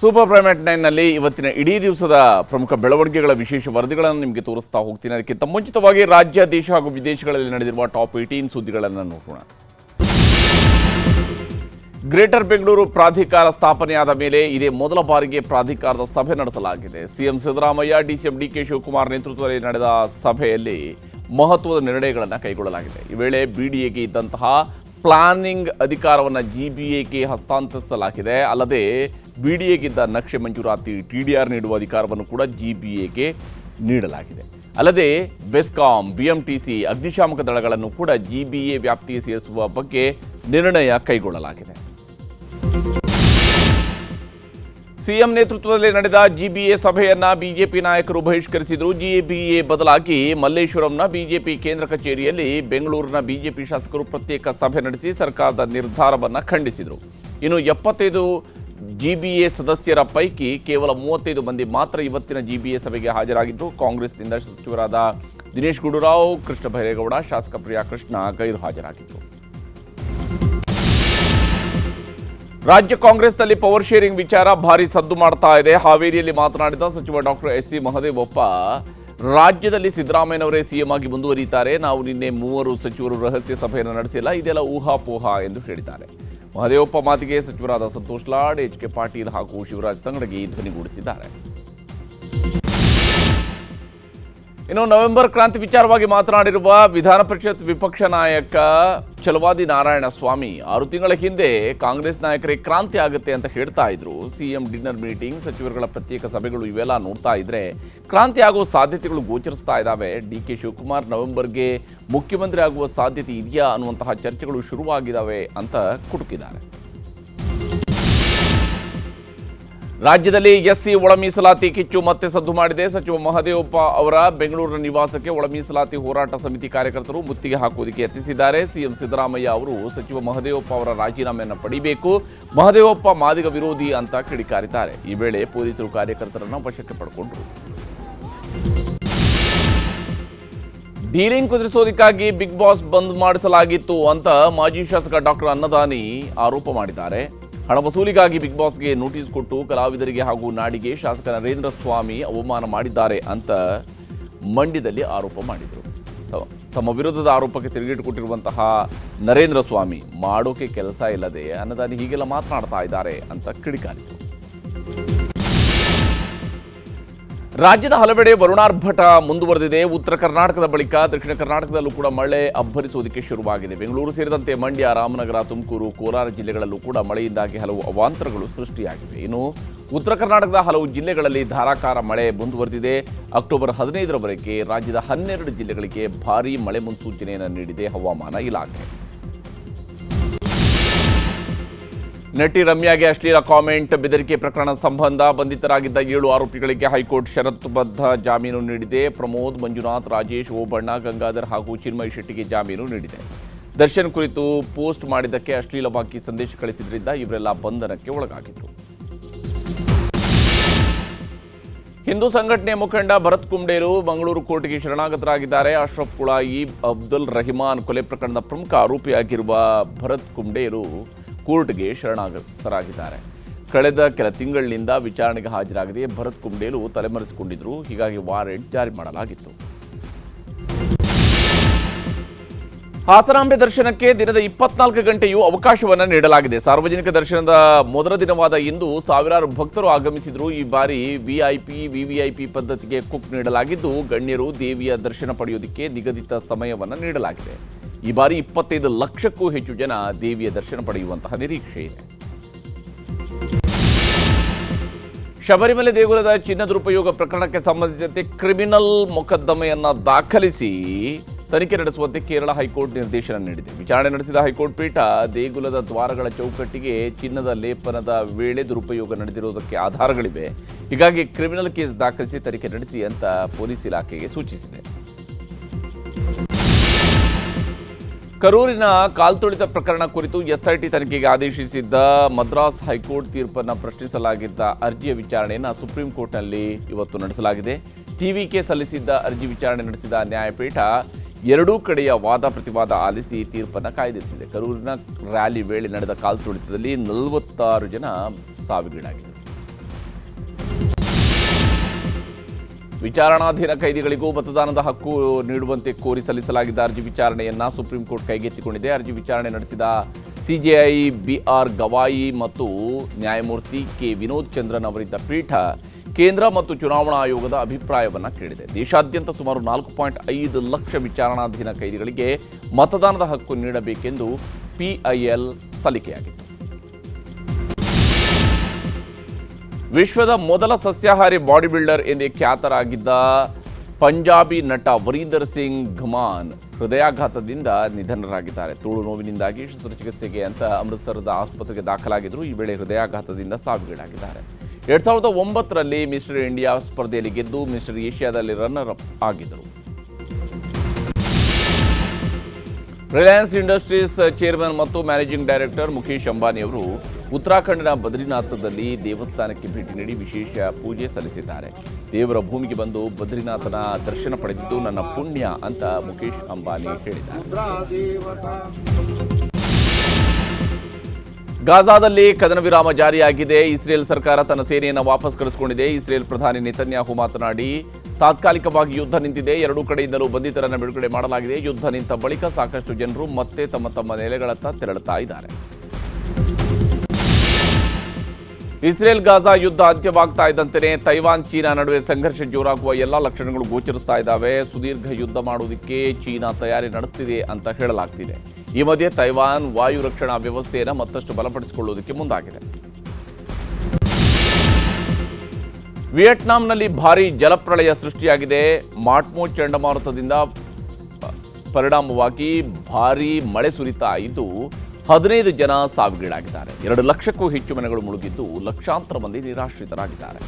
Super primate ನೈನ್ನಲ್ಲಿ ಇವತ್ತಿನ ಇಡೀ ದಿವಸದ ಪ್ರಮುಖ ಬೆಳವಣಿಗೆಗಳ ವಿಶೇಷ ವರದಿಗಳನ್ನು ನಿಮಗೆ ತೋರಿಸ್ತಾ ಹೋಗ್ತೀನಿ. ಅದಕ್ಕಿಂತ ಮುಂಚಿತವಾಗಿ ರಾಜ್ಯ, ದೇಶ ಹಾಗೂ ವಿದೇಶಗಳಲ್ಲಿ ನಡೆದಿರುವ ಟಾಪ್ ಏಯ್ಟೀನ್ ಸುದ್ದಿಗಳನ್ನು ನೋಡೋಣ. ಗ್ರೇಟರ್ ಬೆಂಗಳೂರು ಪ್ರಾಧಿಕಾರ ಸ್ಥಾಪನೆಯಾದ ಮೇಲೆ ಇದೇ ಮೊದಲ ಬಾರಿಗೆ ಪ್ರಾಧಿಕಾರದ ಸಭೆ ನಡೆಸಲಾಗಿದೆ. CM Siddaramaiah DCM DK Shivakumar ನೇತೃತ್ವದಲ್ಲಿ ನಡೆದ ಸಭೆಯಲ್ಲಿ ಮಹತ್ವದ ನಿರ್ಣಯಗಳನ್ನು ಕೈಗೊಳ್ಳಲಾಗಿದೆ. ಈ ವೇಳೆ ಬಿಡಿಎಗೆ ಇದ್ದಂತಹ ಪ್ಲಾನಿಂಗ್ ಅಧಿಕಾರವನ್ನು ಜಿಬಿಎಗೆ ಹಸ್ತಾಂತರಿಸಲಾಗಿದೆ. ಅಲ್ಲದೆ ಬಿಡಿಎಗಿದ್ದ ನಕ್ಷೆ ಮಂಜೂರಾತಿ ಟಿಡಿಆರ್ ನೀಡುವ ಅಧಿಕಾರವನ್ನು ಕೂಡ ಜಿಬಿಎಗೆ ನೀಡಲಾಗಿದೆ. ಅಲ್ಲದೆ ಬೆಸ್ಕಾಂ ಬಿಎಂಟಿಸಿ ಅಗ್ನಿಶಾಮಕ ದಳಗಳನ್ನು ಕೂಡ ಜಿಬಿಎ ವ್ಯಾಪ್ತಿಗೆ ಸೇರಿಸುವ ಬಗ್ಗೆ ನಿರ್ಣಯ ಕೈಗೊಳ್ಳಲಾಗಿದೆ. ಸಿಎಂ ನೇತೃತ್ವದಲ್ಲಿ ನಡೆದ ಜಿಬಿಎ ಸಭೆಯನ್ನ ಬಿಜೆಪಿ ನಾಯಕರು ಬಹಿಷ್ಕರಿಸಿದರು. ಜಿಬಿಎ ಬದಲಾಗಿ ಮಲ್ಲೇಶ್ವರಂನ ಬಿಜೆಪಿ ಕೇಂದ್ರ ಕಚೇರಿಯಲ್ಲಿ ಬೆಂಗಳೂರಿನ ಬಿಜೆಪಿ ಶಾಸಕರು ಪ್ರತ್ಯೇಕ ಸಭೆ ನಡೆಸಿ ಸರ್ಕಾರದ ನಿರ್ಧಾರವನ್ನು ಖಂಡಿಸಿದರು. ಇನ್ನು ಎಪ್ಪತ್ತೈದು ಜಿಬಿಎ ಸದಸ್ಯರ ಪೈಕಿ ಕೇವಲ ಮೂವತ್ತೈದು ಮಂದಿ ಮಾತ್ರ ಇವತ್ತಿನ ಜಿಬಿಎ ಸಭೆಗೆ ಹಾಜರಾಗಿದ್ದು. ಕಾಂಗ್ರೆಸ್ನಿಂದ ಸಚಿವರಾದ ದಿನೇಶ್ ಗುಂಡೂರಾವ್, ಕೃಷ್ಣ ಬೈರೇಗೌಡ ಶಾಸಕ ಪ್ರಿಯಾ ಕೃಷ್ಣ ಗೈರು ಹಾಜರಾಗಿದ್ದರು ರಾಜ್ಯ ಕಾಂಗ್ರೆಸ್ನಲ್ಲಿ ಪವರ್ ಶೇರಿಂಗ್ ವಿಚಾರ ಭಾರಿ ಸದ್ದು ಮಾಡ್ತಾ ಇದೆ. ಹಾವೇರಿಯಲ್ಲಿ ಮಾತನಾಡಿದ ಸಚಿವ ಡಾಕ್ಟರ್ ಎಸ್ ಸಿ ಮಹದೇವಪ್ಪ, ರಾಜ್ಯದಲ್ಲಿ ಸಿದ್ದರಾಮಯ್ಯನವರೇ ಸಿಎಂ ಆಗಿ ಮುಂದುವರಿಯುತ್ತಾರೆ ನಾವು ನಿನ್ನೆ ಮೂವರು ಸಚಿವರು ರಹಸ್ಯ ಸಭೆಯನ್ನು ನಡೆಸಿಲ್ಲ. ಇದೆಲ್ಲ ಊಹಾಪೋಹ ಎಂದು ಹೇಳಿದ್ದಾರೆ. ಮಹದೇವಪ್ಪ ಮಾತಿಗೆ ಸಚಿವರಾದ ಸಂತೋಷ್ ಲಾಡ್, ಎಚ್ ಕೆ ಪಾಟೀಲ್ ಹಾಗೂ ಶಿವರಾಜ್ ತಂಗಡಗಿ ಧ್ವನಿಗೂಡಿಸಿದ್ದಾರೆ. ಇನ್ನು ನವೆಂಬರ್ ಕ್ರಾಂತಿ ವಿಚಾರವಾಗಿ ಮಾತನಾಡಿರುವ ವಿಧಾನ ಪರಿಷತ್ ವಿಪಕ್ಷ ನಾಯಕ ಚಲವಾದಿ ನಾರಾಯಣ ಸ್ವಾಮಿ, ಆರು ತಿಂಗಳ ಹಿಂದೆ ಕಾಂಗ್ರೆಸ್ ನಾಯಕರಿಗೆ ಕ್ರಾಂತಿ ಆಗುತ್ತೆ ಅಂತ ಹೇಳ್ತಾ ಇದ್ರು. ಸಿಎಂ ಡಿನ್ನರ್ ಮೀಟಿಂಗ್, ಸಚಿವರುಗಳ ಪ್ರತ್ಯೇಕ ಸಭೆಗಳು ಇವೆಲ್ಲ ನೋಡ್ತಾ ಇದ್ರೆ ಕ್ರಾಂತಿ ಆಗುವ ಸಾಧ್ಯತೆಗಳು ಗೋಚರಿಸ್ತಾ ಇದ್ದಾವೆ ಡಿ ಕೆ ಶಿವಕುಮಾರ್ ನವೆಂಬರ್ಗೆ ಮುಖ್ಯಮಂತ್ರಿ ಆಗುವ ಸಾಧ್ಯತೆ ಇದೆಯಾ ಅನ್ನುವಂತಹ ಚರ್ಚೆಗಳು ಶುರುವಾಗಿದ್ದಾವೆ ಅಂತ ಕುಟುಕಿದ್ದಾರೆ. ರಾಜ್ಯದಲ್ಲಿ ಎಸ್ಸಿ ಒಳ ಮೀಸಲಾತಿ ಕಿಚ್ಚು ಮತ್ತೆ ಸದ್ದು ಮಾಡಿದೆ. ಸಚಿವ ಮಹದೇವಪ್ಪ ಅವರ ಬೆಂಗಳೂರಿನ ನಿವಾಸಕ್ಕೆ ಒಳ ಮೀಸಲಾತಿ ಹೋರಾಟ ಸಮಿತಿ ಕಾರ್ಯಕರ್ತರು ಮುತ್ತಿಗೆ ಹಾಕುವುದಕ್ಕೆ ಯತ್ನಿಸಿದ್ದಾರೆ. ಸಿಎಂ ಸಿದ್ದರಾಮಯ್ಯ ಅವರು ಸಚಿವ ಮಹದೇವಪ್ಪ ಅವರ ರಾಜೀನಾಮೆಯನ್ನು ಪಡಿಬೇಕು. ಮಹದೇವಪ್ಪ ಮಾದಿಗ ವಿರೋಧಿ ಅಂತ ಕಿಡಿಕಾರಿದ್ದಾರೆ. ಈ ವೇಳೆ ಪೊಲೀಸರು ಕಾರ್ಯಕರ್ತರನ್ನು ವಶಕ್ಕೆ ಪಡೆಕೊಂಡರು. ಡೀಲಿಂಗ್ ಕುದುರಿಸೋದಕ್ಕಾಗಿ ಬಿಗ್ ಬಾಸ್ ಬಂದ್ ಮಾಡಿಸಲಾಗಿತ್ತು ಅಂತ ಮಾಜಿ ಶಾಸಕ ಡಾಕ್ಟರ್ ಅನ್ನದಾನಿ ಆರೋಪ ಮಾಡಿದ್ದಾರೆ. ಹಣ ವಸೂಲಿಗಾಗಿ ಬಿಗ್ ಬಾಸ್ಗೆ ನೋಟಿಸ್ ಕೊಟ್ಟು ಕಲಾವಿದರಿಗೆ ಹಾಗೂ ನಾಡಿಗೆ ಶಾಸಕ ನರೇಂದ್ರ ಸ್ವಾಮಿ ಅವಮಾನ ಮಾಡಿದ್ದಾರೆ ಅಂತ ಮಂಡ್ಯದಲ್ಲಿ ಆರೋಪ ಮಾಡಿದರು. ತಮ್ಮ ವಿರೋಧದ ಆರೋಪಕ್ಕೆ ತಿರುಗಿಟ್ಟುಕೊಟ್ಟಿರುವಂತಹ ನರೇಂದ್ರ ಸ್ವಾಮಿ ಮಾಡೋಕೆ ಕೆಲಸ ಇಲ್ಲದೆ ಅನ್ನದಾನಿ ಹೀಗೆಲ್ಲ ಮಾತನಾಡ್ತಾ ಇದ್ದಾರೆ ಅಂತ ಕಿಡಿಕಾರಿದರು. ರಾಜ್ಯದ ಹಲವೆಡೆ ವರುಣಾರ್ಭಟ ಮುಂದುವರೆದಿದೆ. ಉತ್ತರ ಕರ್ನಾಟಕದ ಬಳಿಕ ದಕ್ಷಿಣ ಕರ್ನಾಟಕದಲ್ಲೂ ಕೂಡ ಮಳೆ ಅಬ್ಬರಿಸುವುದಕ್ಕೆ ಶುರುವಾಗಿದೆ. ಬೆಂಗಳೂರು ಸೇರಿದಂತೆ ಮಂಡ್ಯ, ರಾಮನಗರ, ತುಮಕೂರು, ಕೋಲಾರ ಜಿಲ್ಲೆಗಳಲ್ಲೂ ಕೂಡ ಮಳೆಯಿಂದಾಗಿ ಹಲವು ಅವಾಂತರಗಳು ಸೃಷ್ಟಿಯಾಗಿವೆ. ಇನ್ನು ಉತ್ತರ ಕರ್ನಾಟಕದ ಹಲವು ಜಿಲ್ಲೆಗಳಲ್ಲಿ ಧಾರಾಕಾರ ಮಳೆ ಮುಂದುವರೆದಿದೆ. ಅಕ್ಟೋಬರ್ ಹದಿನೈದರವರೆಗೆ ರಾಜ್ಯದ ಹನ್ನೆರಡು ಜಿಲ್ಲೆಗಳಿಗೆ ಭಾರೀ ಮಳೆ ಮುನ್ಸೂಚನೆಯನ್ನು ನೀಡಿದೆ ಹವಾಮಾನ ಇಲಾಖೆ. ನಟಿ ರಮ್ಯಾಗೆ ಅಶ್ಲೀಲ ಕಾಮೆಂಟ್, ಬೆದರಿಕೆ ಪ್ರಕರಣ ಸಂಬಂಧ ಬಂಧಿತರಾಗಿದ್ದ ಏಳು ಆರೋಪಿಗಳಿಗೆ ಹೈಕೋರ್ಟ್ ಷರತ್ತುಬದ್ಧ ಜಾಮೀನು ನೀಡಿದೆ. ಪ್ರಮೋದ್, ಮಂಜುನಾಥ್, ರಾಜೇಶ್, ಓಬಣ್ಣ, ಗಂಗಾಧರ್ ಹಾಗೂ ಚಿನ್ಮಯ್ ಶೆಟ್ಟಿಗೆ ಜಾಮೀನು ನೀಡಿದೆ. ದರ್ಶನ್ ಕುರಿತು ಪೋಸ್ಟ್ ಮಾಡಿದ್ದಕ್ಕೆ ಅಶ್ಲೀಲವಾಗಿ ಸಂದೇಶ ಕಳಿಸಿದ್ರಿಂದ ಇವರೆಲ್ಲ ಬಂಧನಕ್ಕೆ ಒಳಗಾಗಿತ್ತು ಹಿಂದೂ ಸಂಘಟನೆ ಮುಖಂಡ ಭರತ್ ಕುಂಬ್ಡೇರು ಮಂಗಳೂರು ಕೋರ್ಟ್ಗೆ ಶರಣಾಗತರಾಗಿದ್ದಾರೆ. ಅಶ್ರಫ್ ಕುಳಾಯಿ, ಅಬ್ದುಲ್ ರಹಿಮಾನ್ ಕೊಲೆ ಪ್ರಕರಣದ ಪ್ರಮುಖ ಆರೋಪಿಯಾಗಿರುವ ಭರತ್ ಕುಂಡೇರು ಕೋರ್ಟ್ಗೆ ಶರಣಾಗತರಾಗಿದ್ದಾರೆ. ಕಳೆದ ಕೆಲ ತಿಂಗಳಿನಿಂದ ವಿಚಾರಣೆಗೆ ಹಾಜರಾಗದೆ ಭರತ್ ಕುಂಡೇಲು ತಲೆಮರೆಸಿಕೊಂಡಿದ್ದರು. ಹೀಗಾಗಿ ವಾರೆಂಟ್ ಜಾರಿ ಮಾಡಲಾಗಿತ್ತು. ಹಾಸನಾಂಬೆ ದರ್ಶನಕ್ಕೆ ದಿನದ ಇಪ್ಪತ್ನಾಲ್ಕು ಗಂಟೆಯೂ ಅವಕಾಶವನ್ನು ನೀಡಲಾಗಿದೆ. ಸಾರ್ವಜನಿಕ ದರ್ಶನದ ಮೊದಲ ದಿನವಾದ ಇಂದು ಸಾವಿರಾರು ಭಕ್ತರು ಆಗಮಿಸಿದ್ರು. ಈ ಬಾರಿ ವಿಐಪಿ, ವಿವಿಐಪಿ ಪದ್ಧತಿಗೆ ಕುಕ್ ನೀಡಲಾಗಿದ್ದು, ಗಣ್ಯರು ದೇವಿಯ ದರ್ಶನ ಪಡೆಯೋದಕ್ಕೆ ನಿಗದಿತ ಸಮಯವನ್ನು ನೀಡಲಾಗಿದೆ. ಈ ಬಾರಿ ಇಪ್ಪತ್ತೈದು ಲಕ್ಷಕ್ಕೂ ಹೆಚ್ಚು ಜನ ದೇವಿಯ ದರ್ಶನ ಪಡೆಯುವಂತಹ ನಿರೀಕ್ಷೆ ಇದೆ. ಶಬರಿಮಲೆ ದೇಗುಲದ ಚಿನ್ನ ದುರುಪಯೋಗ ಪ್ರಕರಣಕ್ಕೆ ಸಂಬಂಧಿಸಿದಂತೆ ಕ್ರಿಮಿನಲ್ ಮೊಕದ್ದಮೆಯನ್ನು ದಾಖಲಿಸಿ ತನಿಖೆ ನಡೆಸುವಂತೆ ಕೇರಳ ಹೈಕೋರ್ಟ್ ನಿರ್ದೇಶನ ನೀಡಿದೆ. ವಿಚಾರಣೆ ನಡೆಸಿದ ಹೈಕೋರ್ಟ್ ಪೀಠ ದೇಗುಲದ ದ್ವಾರಗಳ ಚೌಕಟ್ಟಿಗೆ ಚಿನ್ನದ ಲೇಪನದ ವೇಳೆ ದುರುಪಯೋಗ ನಡೆದಿರುವುದಕ್ಕೆ ಆಧಾರಗಳಿವೆ. ಹೀಗಾಗಿ ಕ್ರಿಮಿನಲ್ ಕೇಸ್ ದಾಖಲಿಸಿ ತನಿಖೆ ನಡೆಸಿ ಅಂತ ಪೊಲೀಸ್ ಇಲಾಖೆಗೆ ಸೂಚಿಸಿದೆ. ಕರೂರಿನ ಕಾಲ್ತುಳಿತ ಪ್ರಕರಣ ಕುರಿತು ಎಸ್ಐಟಿ ತನಿಖೆಗೆ ಆದೇಶಿಸಿದ್ದ ಮದ್ರಾಸ್ ಹೈಕೋರ್ಟ್ ತೀರ್ಪನ್ನು ಪ್ರಶ್ನಿಸಲಾಗಿದ್ದ ಅರ್ಜಿಯ ವಿಚಾರಣೆಯನ್ನು ಸುಪ್ರೀಂ ಕೋರ್ಟ್ನಲ್ಲಿ ಇವತ್ತು ನಡೆಸಲಾಗಿದೆ. ಟಿವಿಕೆ ಸಲ್ಲಿಸಿದ್ದ ಅರ್ಜಿ ವಿಚಾರಣೆ ನಡೆಸಿದ ನ್ಯಾಯಪೀಠ ಎರಡೂ ಕಡೆಯ ವಾದ ಪ್ರತಿವಾದ ಆಲಿಸಿ ತೀರ್ಪನ್ನು ಕಾಯ್ದಿರಿಸಿದೆ. ಕರೂರಿನ ರ್ಯಾಲಿ ವೇಳೆ ನಡೆದ ಕಾಲ್ತುಳಿತದಲ್ಲಿ ನಲವತ್ತಾರು ಜನ ಸಾವಿಗೀಡಾಗಿದ್ದರು. ವಿಚಾರಣಾಧೀನ ಕೈದಿಗಳಿಗೂ ಮತದಾನದ ಹಕ್ಕು ನೀಡುವಂತೆ ಕೋರಿ ಸಲ್ಲಿಸಲಾಗಿದ್ದ ಅರ್ಜಿ ವಿಚಾರಣೆಯನ್ನ ಸುಪ್ರೀಂ ಕೋರ್ಟ್ ಕೈಗೆತ್ತಿಕೊಂಡಿದೆ. ಅರ್ಜಿ ವಿಚಾರಣೆ ನಡೆಸಿದ ಸಿಜೆಐ ಬಿಆರ್ ಗವಾಯಿ ಮತ್ತು ನ್ಯಾಯಮೂರ್ತಿ ಕೆ. ವಿನೋದ್ ಚಂದ್ರನ್ ಅವರಿದ್ದ ಪೀಠ ಕೇಂದ್ರ ಮತ್ತು ಚುನಾವಣಾ ಆಯೋಗದ ಅಭಿಪ್ರಾಯವನ್ನು ಕೇಳಿದೆ. ದೇಶಾದ್ಯಂತ ಸುಮಾರು ನಾಲ್ಕು ಪಾಯಿಂಟ್ ಐದು ಲಕ್ಷ ವಿಚಾರಣಾಧೀನ ಕೈದಿಗಳಿಗೆ ಮತದಾನದ ಹಕ್ಕು ನೀಡಬೇಕೆಂದು ಪಿಐಎಲ್ ಸಲ್ಲಿಕೆಯಾಗಿತ್ತು ವಿಶ್ವದ ಮೊದಲ ಸಸ್ಯಾಹಾರಿ ಬಾಡಿ ಬಿಲ್ಡರ್ ಎಂದೇ ಖ್ಯಾತರಾಗಿದ್ದ ಪಂಜಾಬಿ ನಟ ವರೀಂದರ್ ಸಿಂಗ್ ಘಮಾನ್ ಹೃದಯಾಘಾತದಿಂದ ನಿಧನರಾಗಿದ್ದಾರೆ. ತೋಳು ನೋವಿನಿಂದಾಗಿ ಶಸ್ತ್ರಚಿಕಿತ್ಸೆಗೆ ಅಂತ ಅಮೃತಸರದ ಆಸ್ಪತ್ರೆಗೆ ದಾಖಲಾಗಿದ್ದರು ಈ ವೇಳೆ ಹೃದಯಾಘಾತದಿಂದ ಸಾವಿಗೀಡಾಗಿದ್ದಾರೆ. ಎರಡ್ ಸಾವಿರದ ಒಂಬತ್ತರಲ್ಲಿ ಮಿಸ್ಟರ್ ಇಂಡಿಯಾ ಸ್ಪರ್ಧೆಯಲ್ಲಿ ಗೆದ್ದು ಮಿಸ್ಟರ್ ಏಷ್ಯಾದಲ್ಲಿ ರನ್ನರ್ ಅಪ್ ಆಗಿದ್ದರು. ರಿಲಯನ್ಸ್ ಇಂಡಸ್ಟ್ರೀಸ್ ಚೇರ್ಮನ್ ಮತ್ತು ಮ್ಯಾನೇಜಿಂಗ್ ಡೈರೆಕ್ಟರ್ ಮುಖೇಶ್ ಅಂಬಾನಿ ಅವರು ಉತ್ತರಾಖಂಡ್ನ ಬದ್ರಿನಾಥದಲ್ಲಿ ದೇವಸ್ಥಾನಕ್ಕೆ ಭೇಟಿ ನೀಡಿ ವಿಶೇಷ ಪೂಜೆ ಸಲ್ಲಿಸಿದ್ದಾರೆ. ದೇವರ ಭೂಮಿಗೆ ಬಂದು ಬದ್ರಿನಾಥನ ದರ್ಶನ ಪಡೆದಿದ್ದು ನನ್ನ ಪುಣ್ಯ ಅಂತ ಮುಖೇಶ್ ಅಂಬಾನಿ ಹೇಳಿದ್ದಾರೆ. ಗಾಜಾದಲ್ಲಿ ಕದನ ವಿರಾಮ ಜಾರಿಯಾಗಿದೆ. ಇಸ್ರೇಲ್ ಸರ್ಕಾರ ತನ್ನ ಸೇನೆಯನ್ನು ವಾಪಸ್ ಕರೆಸಿಕೊಂಡಿದೆ. ಇಸ್ರೇಲ್ ಪ್ರಧಾನಿ ನೇತನ್ಯಾಹು ಮಾತನಾಡಿ, ತಾತ್ಕಾಲಿಕವಾಗಿ ಯುದ್ಧ ನಿಂತಿದೆ. ಎರಡೂ ಕಡೆಯಿಂದಲೂ ಬಂಧಿತರನ್ನು ಬಿಡುಗಡೆ ಮಾಡಲಾಗಿದೆ. ಯುದ್ಧ ನಿಂತ ಬಳಿಕ ಸಾಕಷ್ಟು ಜನರು ಮತ್ತೆ ತಮ್ಮ ತಮ್ಮ ನೆಲೆಗಳತ್ತ ತೆರಳುತ್ತಾ ಇದ್ದಾರೆ. ಇಸ್ರೇಲ್ ಗಾಜಾ ಯುದ್ಧ ಅಂತ್ಯವಾಗ್ತಾ ಇದ್ದಂತೆಯೇ ತೈವಾನ್, ಚೀನಾ ನಡುವೆ ಸಂಘರ್ಷ ಜೋರಾಗುವ ಎಲ್ಲ ಲಕ್ಷಣಗಳು ಗೋಚರಿಸ್ತಾ ಇದ್ದಾವೆ. ಸುದೀರ್ಘ ಯುದ್ಧ ಮಾಡುವುದಕ್ಕೆ ಚೀನಾ ತಯಾರಿ ನಡೆಸ್ತಿದೆ ಅಂತ ಹೇಳಲಾಗ್ತಿದೆ. ಈ ಮಧ್ಯೆ ತೈವಾನ್ ವಾಯು ರಕ್ಷಣಾ ವ್ಯವಸ್ಥೆಯನ್ನು ಮತ್ತಷ್ಟು ಬಲಪಡಿಸಿಕೊಳ್ಳುವುದಕ್ಕೆ ಮುಂದಾಗಿದೆ. ವಿಯೆಟ್ನಾಂನಲ್ಲಿ ಭಾರೀ ಜಲಪ್ರಳಯ ಸೃಷ್ಟಿಯಾಗಿದೆ. ಮಾಟ್ಮೋ ಚಂಡಮಾರುತದಿಂದ ಪರಿಣಾಮವಾಗಿ ಭಾರೀ ಮಳೆ ಸುರಿತಾ ಇದ್ದು ಹದಿನೈದು ಜನ ಸಾವಿಗೀಡಾಗಿದ್ದಾರೆ. ಎರಡು ಲಕ್ಷಕ್ಕೂ ಹೆಚ್ಚು ಮನೆಗಳು ಮುಳುಗಿದ್ದು ಲಕ್ಷಾಂತರ ಮಂದಿ ನಿರಾಶ್ರಿತರಾಗಿದ್ದಾರೆ.